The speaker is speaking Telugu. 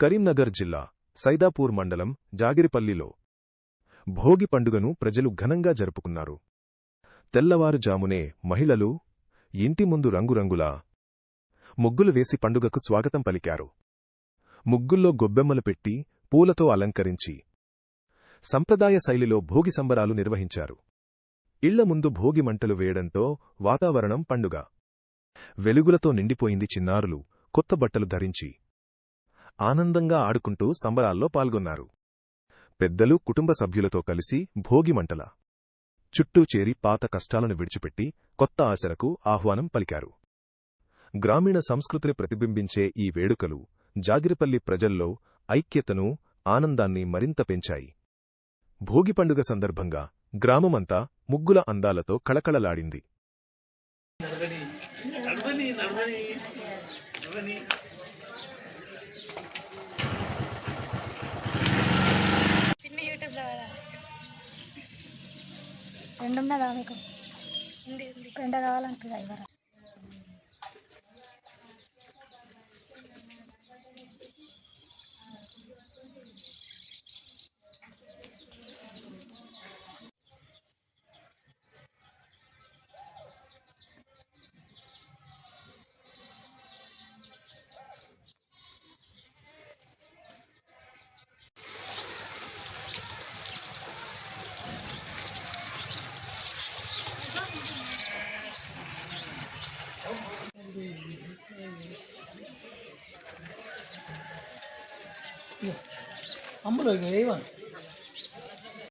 కరీంనగర్ జిల్లా సైదాపూర్ మండలం జాగిరిపల్లిలో భోగి పండుగను ప్రజలు ఘనంగా జరుపుకున్నారు. తెల్లవారుజామునే మహిళలు ఇంటి ముందు రంగురంగులా ముగ్గులు వేసి పండుగకు స్వాగతం పలికారు. ముగ్గుల్లో గొబ్బెమ్మలు పెట్టి పూలతో అలంకరించి సంప్రదాయ శైలిలో భోగి సంబరాలు నిర్వహించారు. ఇళ్ళ ముందు భోగి మంటలు వేయడంతో వాతావరణం పండుగ. వెలుగులతో నిండిపోయింది చిన్నారులు కొత్త బట్టలు ధరించి ఆనందంగా ఆడుకుంటూ సంబరాల్లో పాల్గొన్నారు. పెద్దలు కుటుంబ సభ్యులతో కలిసి భోగిమంటల చుట్టూ చేరి పాత కష్టాలను విడిచిపెట్టి కొత్త ఆశలకు ఆహ్వానం పలికారు. గ్రామీణ సంస్కృతిని ప్రతిబింబించే ఈ వేడుకలు జాగిరిపల్లి ప్రజల్లో ఐక్యతను ఆనందాన్ని మరింత పెంచాయి. భోగి పండుగ సందర్భంగా గ్రామమంతా ముగ్గుల అందాలతో కళకళలాడింది. రెండు ఉన్నదా మీకు ఉంది ఉంది పెండ కావాలంటుంది ஐம்பது ரூபாய்க்கு வேவாங்க